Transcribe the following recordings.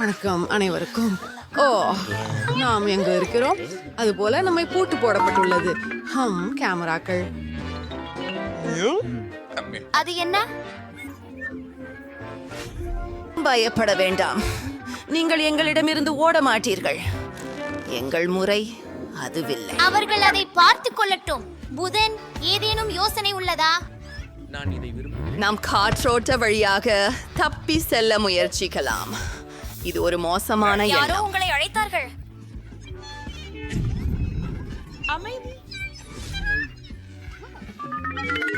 வணக்கம் அனைவருக்கும். ஓ நாம் எங்க இருக்கிறோம்? அதுபோல நம்மை பூட்டு போடப்பட்டுள்ளது. ஹம் கேமராக்கள். அது என்ன? பயப்பட வேண்டாம். நீங்கள் எங்களிடமிருந்து ஓட மாட்டீர்கள். எங்கள் முறை அதுவில்லை. அவர்கள் அதை பார்த்து கொள்ளட்டும். புதன் ஏதேனும் யோசனை உள்ளதா? நாம் காற்றோட்ட வழியாக தப்பி செல்ல முயற்சிக்கலாம். இது ஒரு மோசமான யாரோ உங்களை அழைத்தார்கள்.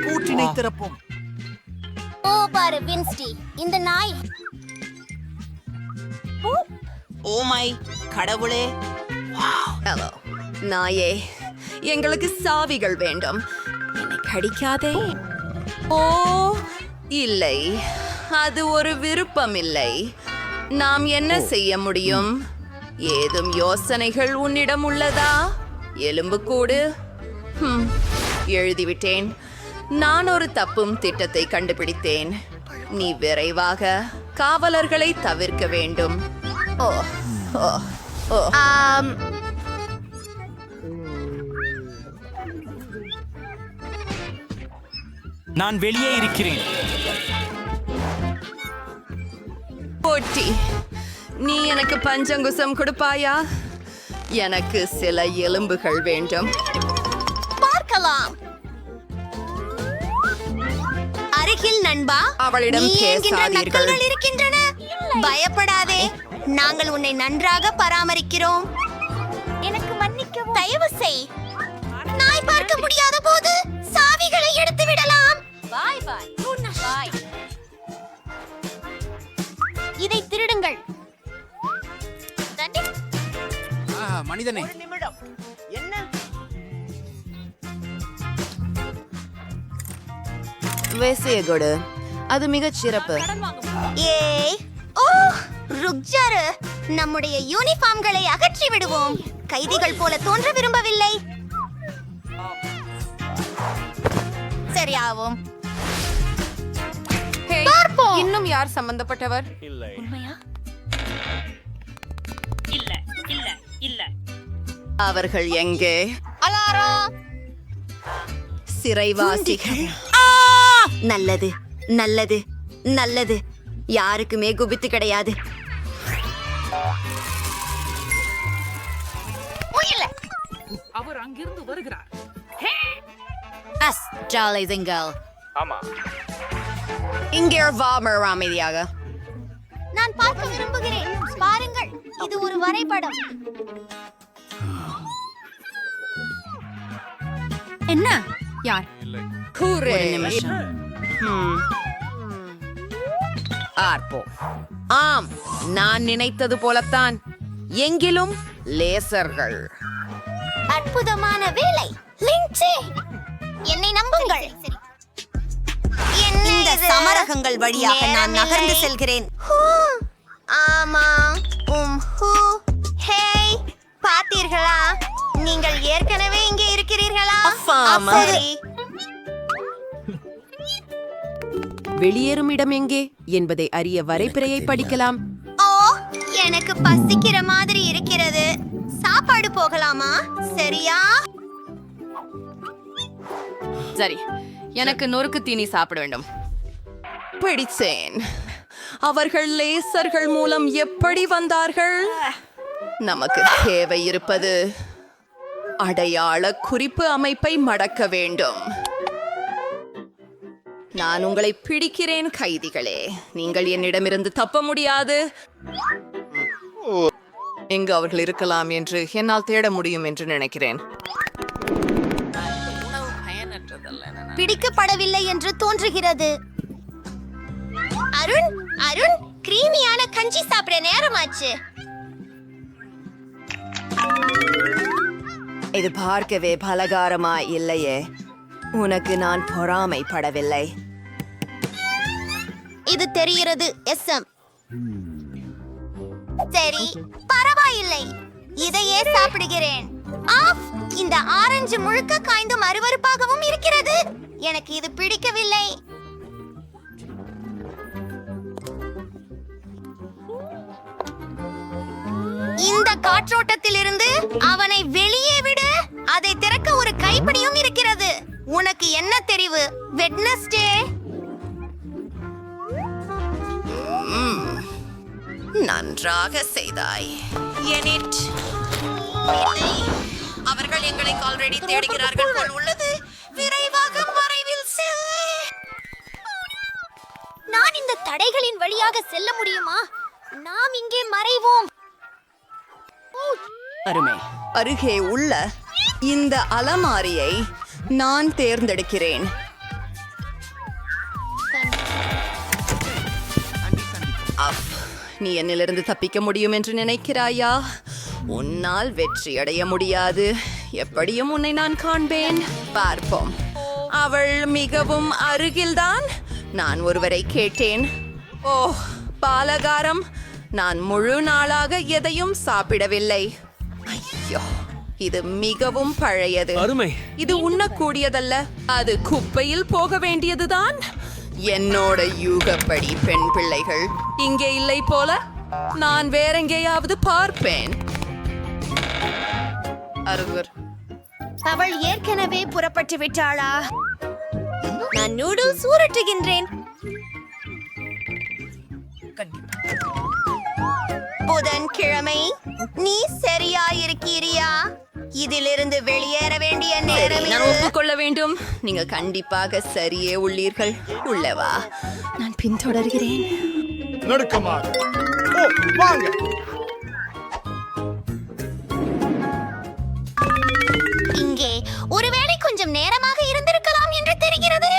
கூற்றினை திறப்போம். ஓ பாரு வின்ஸ்டி இந்த நாய். ஓ மை கடவுளே. ஹலோ நாயே எங்களுக்கு சாவிகள் வேண்டும். என்னை கடிக்காதே. ஓ இல்லை. அது ஒரு விருப்பம் இல்லை நாம் என்ன செய்ய முடியும்? ஏதும் யோசனைகள் உன்னிடம் உள்ளதா? எலும்புக்கூடு எழுதிவிட்டேன். நான் ஒரு தப்பும் திட்டத்தை கண்டுபிடித்தேன். நீ விரைவாக காவலர்களை தவிர்க்க வேண்டும். ஓ ஓ ஓ. ஆம், நான் வெளியே இருக்கிறேன். போட்டி. நீ எனக்கு பஞ்சங்குசம் கொடுப்பாயா? எனக்கு சில எலும்புகள் வேண்டும். பார்க்கலாம். அருகில் நண்பா அவளிடம். நக்கல்கள் இருக்கின்றன. பயப்படாதே. நாங்கள் உன்னை நன்றாக பராமரிக்கிறோம். எனக்கு மன்னிக்கவும். தயவு செய். நாய் பார்க்க முடியாத போது சாவிகளை எடுத்து விடலாம். பாய் பாய். மனிதனே. வேசிய கொடு. அது மிகச் சிறப்பு. ஏய் ஓ ருக்ஜாரு. நம்முடைய யூனிஃபார்ம்களை அகற்றி விடுவோம். கைதிகள் போல தோன்ற விரும்பவில்லை. சரியாவும். பார்ப்போம். இன்னும் யார் சம்பந்தப்பட்டவர்? அவர்கள் எங்கே? அலாரம் சிறைவாசிகள். நல்லது நல்லது நல்லது. யாருக்குமே குபித்து கிடையாது. அவர் அங்கிருந்து வருகிறார். இங்கே வாமர் அமைதியாக. நான் பார்க்க விரும்புகிறேன். பாருங்கள் இது ஒரு வரைபடம். என்ன? யார்? ஹம். ஆர்ப்போம் ஆம் நான் நினைத்தது போலத்தான். எங்கிலும் லேசர்கள். அற்புதமான வேலை. லின்சே. என்னை நம்புங்கள். இந்த சமரகங்கள் வழியாக நான் நகர்ந்து செல்கிறேன். ஆமா உம் ஹூ. ஹேய். பார்த்தீர்களா? நீங்கள் ஏற்கனவே இங்கே இருக்கிறீர்களா. சரி. வெளியேறும் இடம் எங்கே என்பதை அறிய வரைபிறையை படிக்கலாம். ஓ எனக்கு பசிக்கிற மாதிரி இருக்கிறது. சாப்பாடு போகலாமா? சரியா? சரி எனக்கு நொறுக்கு தீனி சாப்பிட வேண்டும். பிடிச்சேன் அவர்கள் லேசர்கள் மூலம் எப்படி வந்தார்கள்? நமக்கு தேவை இருப்பது அடையாள குறிப்பு அமைப்பை மடக்க வேண்டும். நான் உங்களை பிடிக்கிறேன் கைதிகளே. நீங்கள் என்னிடமிருந்து தப்ப முடியாது. எங்கு அவர்கள் இருக்கலாம் என்று என்னால் தேட முடியும் என்று நினைக்கிறேன். பிடிக்கப்படவில்லை என்று தோன்றுகிறது. அருண் அருண் கிரீமியான கஞ்சி சாப்பிட நேரமாச்சு. இது பார்க்கவே பலகாரமா இல்லையே. உனக்கு நான் பொறாமைப்படவில்லை. இது தெரிகிறது எஸ் எம். சரி பரவாயில்லை. இதையே சாப்பிடுகிறேன். ஆஃப் இந்த ஆரஞ்சு முழுக்க காய்ந்தும் அருவருப்பாகவும் இருக்கிறது. எனக்கு இது பிடிக்கவில்லை. இந்த காற்றோட்டத்தில் வெட்னஸ்டே. நன்றாக செய்தாய். எனிட் அவர்கள் எங்களை ஆல்ரெடி தேடுகிறார்கள் போல் உள்ளது. விரைவாக மறைவில் செல். நான் இந்த தடைகளின் வழியாக செல்ல முடியுமா? நாம் இங்கே மறைவோம். அருமை. அருகே உள்ள இந்த அலமாரியை நான் தேர்ந்தெடுக்கிறேன். நீ என்னிலிருந்து தப்பிக்க முடியும் என்று நினைக்கிறாயா? உன்னால் வெற்றி அடைய முடியாது. எப்படியும் உன்னை நான் காண்பேன். பார்ப்போம். அவள் மிகவும் அருகில்தான். நான் ஒருவரை கேட்டேன். ஓ பாலகாரம். நான் முழு நாளாக எதையும் சாப்பிடவில்லை. ஐயோ இது மிகவும் பழையது. அருமை. இது உண்ணக்கூடியதல்ல. அது குப்பையில் போக வேண்டியதுதான். என்னோட யூகப்படி பெண் பிள்ளைகள். இங்கே இல்லை போல? நான் வேறெங்கேயாவது பார்ப்பேன். அருகர். அவள் ஏற்கனவே புறப்பட்டு விட்டாளா? நான் நூடுல்ஸ் ஊரட்டுகின்றேன். புதன்கிழமை நீ சரியா இருக்கிறியா இதிலிருந்து வெளியேற வேண்டிய நேரம் நான். ஒப்புக்கொள்ள வேண்டும். நீங்க கண்டிப்பாக சரியே உள்ளீர்கள். உள்ளவா நான் பின்தொடர்கிறேன் நடுக்கமாக. ஓ வாங்க. இங்கே ஒருவேளை கொஞ்சம் நேரமாக இருந்திருக்கலாம் என்று தெரிகிறது.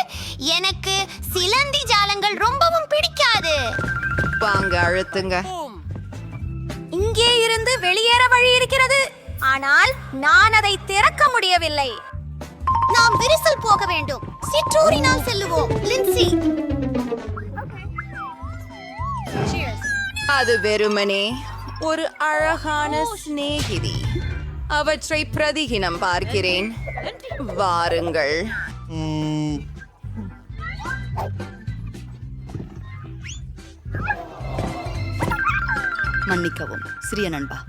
எனக்கு சிலந்தி ஜாலங்கள் ரொம்பவும் பிடிக்காது. வாங்க அழுத்துங்க. இங்கே இருந்து வெளியேற வழி இருக்கிறது. ஆனால் நான் அதை திறக்க முடியவில்லை. நாம் விரிசல் போக வேண்டும். சிற்றூரினால் செல்லுவோம் லின்சி. அது வெறுமனே ஒரு அழகான சிநேகிதி. அவற்றை பிரதிகினம் பார்க்கிறேன். வாருங்கள். மன்னிக்கவும் சிறிய நண்பா.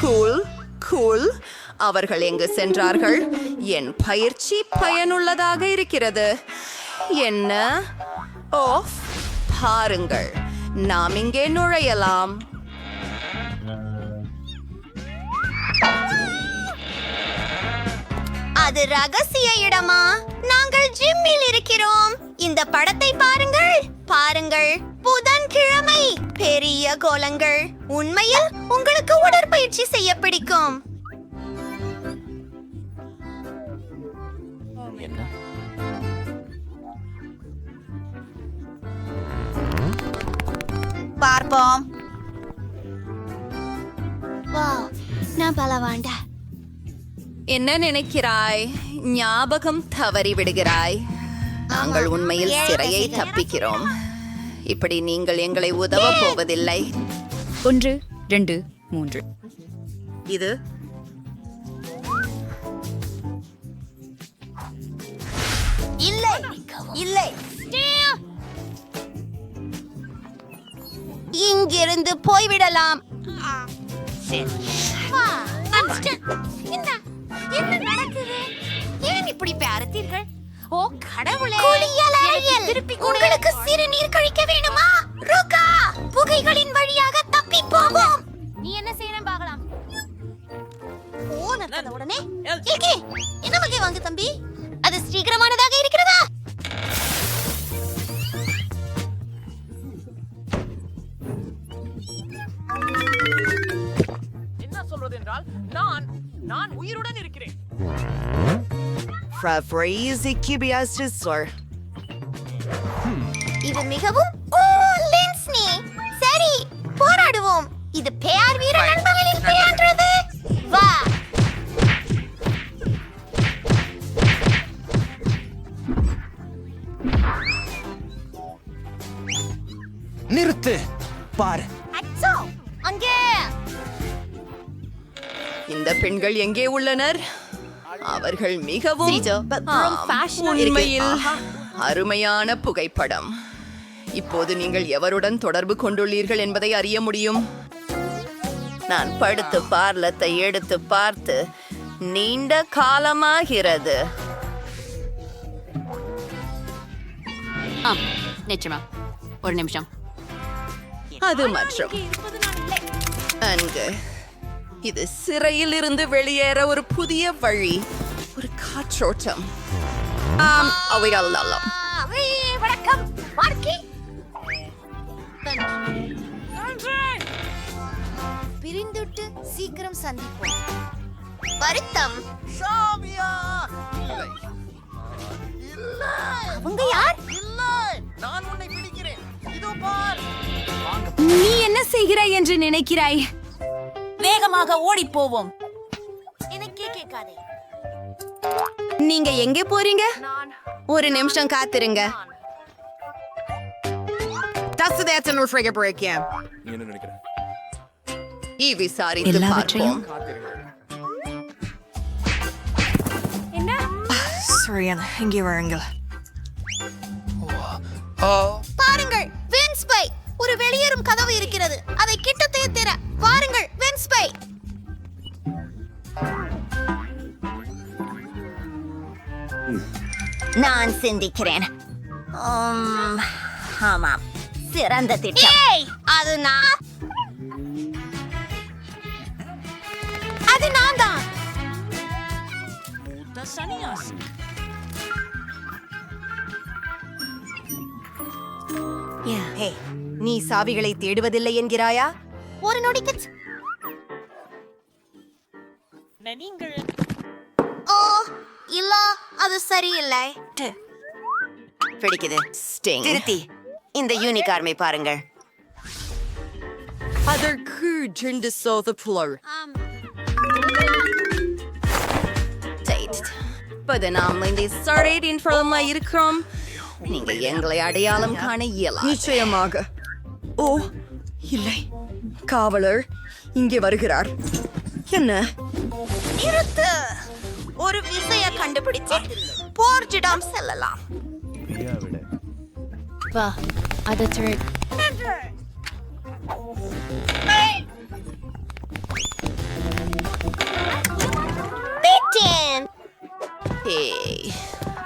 கூல் கூல் அவர்கள் எங்கு சென்றார்கள்? என் பயிற்சி பயனுள்ளதாக இருக்கிறது. என்ன? ஓஃப் பாருங்கள். நாம் இங்கே நுழையலாம். அது ரகசிய இடமா? நாங்கள் ஜிம்மில் இருக்கிறோம். இந்த படத்தை பாருங்கள். பாருங்கள். புதன்கிழமை பெரிய கோலங்கள். உண்மையில் உங்களுக்கு உடற்பயிற்சி செய்ய பிடிக்கும். பார்ப்போம். வா நான் பலவாண்டா. என்ன நினைக்கிறாய்? ஞாபகம் தவறி விடுகிறாய். நாங்கள் உண்மையில் சிறையை. தப்பிக்கிறோம். இப்படி நீங்கள் எங்களை உதவ போவதில்லை. ஒன்று ரெண்டு மூன்று. இது. இல்லை இல்லை. இங்கிருந்து போய்விடலாம். என்ன நடக்குது? ஏன் இப்படி பார்த்தீர்கள்? ஓ கடவுளே. திருப்பி உங்களுக்கு சிறுநீர் கழிக்க வேணுமா? ருகா புகைகளின் வழியாக தப்பி போவோம். நீ என்ன செய்யணும் பார்க்கலாம். ஓ நடந்த உடனே. என்ன வகை வாங்க தம்பி? அது சீக்கிரமானதாக இருக்கிறதா? என்ன சொல்றது என்றால் நான் நான் உயிருடன் இருக்கிறேன். இது மிகவும் ஓ லென்ஸ்னி சரி போராடுவோம். இது பேர் வீர நண்பர்களின் பெயர்ன்றது வா. நிறுத்து. பார். அச்சோ அங்கே. இந்த பெண்கள் எங்கே உள்ளனர்? அவர்கள் மிகவும் உண்மையில் அருமையான புகைப்படம். இப்போது நீங்கள் எவருடன் தொடர்பு கொண்டுள்ளீர்கள் என்பதை அறிய முடியும். நான் படுத்து பார்லத்தை எடுத்து பார்த்து நீண்ட காலமாகிறது. ஆம் நிச்சயமா. ஒரு நிமிஷம். அது மற்றும். அங்கு இது சிறையில் இருந்து வெளியேற ஒரு புதிய வழி ஒரு காற்றோட்டம். ஆம் அவைகள் நல்லம் வணக்கம். பிரிந்துட்டு சீக்கிரம் சந்திப்போம். வருத்தம். அவங்க யார்? நீ என்ன செய்கிறாய் என்று நினைக்கிறாய்? வேகமாக ஓடிப் போவோம் எனக்கே கேட்காதே. நீங்க எங்க போறீங்க? ஒரு நிமிஷம் காத்திருங்க. நீ என்ன நினைக்கிற ஈ விசாரித்து பார்ப்போம் பாருங்கள் வென்ஸ்பை ஒரு வெளியேறும் கதவு இருக்கிறது. அதை கிட்டத்தே திற. பாருங்கள் வென்ஸ்பை நான் சிந்திக்கிறேன். உம், ஆமாம் சிறந்த திட்டம். அது நான் அது நான் தான். நீ சாவிகளை தேடுவதில்லை என்கிறாயா? ஒரு நொடிக்கு ஓ இல்ல அது சரியில்லை. பிடிக்குது ஸ்டிங். திருத்தி இந்த யூனிகார்மை பாருங்கள். அதற்கு ஜெண்டு சோத புலர் இப்போது நாம் இந்த சரேடின் ஃபிரமா இருக்கிறோம். நீங்க எங்களை அடையாளம் காண இயலாம் நிச்சயமாக. ஓ இல்லை. காவலர் இங்கே வருகிறார். என்ன? நிறுத்து. ஒரு விசைய கண்டுபிடிச்சு போர்ஜிடம் செல்லலாம். வா அதை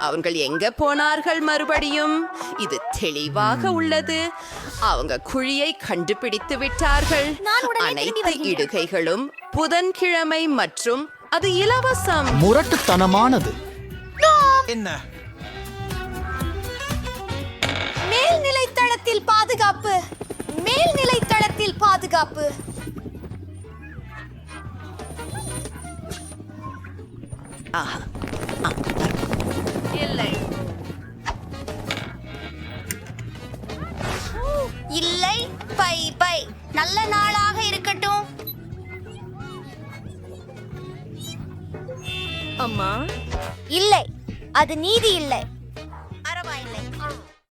அவங்கள் எங்க போனார்கள் மறுபடியும்? இது தெளிவாக உள்ளது. அவங்க குழியை கண்டுபிடித்து விட்டார்கள். நான் உடனே திரும்பி அனைத்து. இடுகைகளும் புதன்கிழமை மற்றும் அது இலவசம். முரட்டுத்தனமானது. என்ன? மேல்நிலை தளத்தில் பாதுகாப்பு. மேல்நிலை தளத்தில் பாதுகாப்பு இல்லை இல்லை. Bye bye. நல்ல நாளாக அம்மா இல்லை. அது நீதி இல்லை.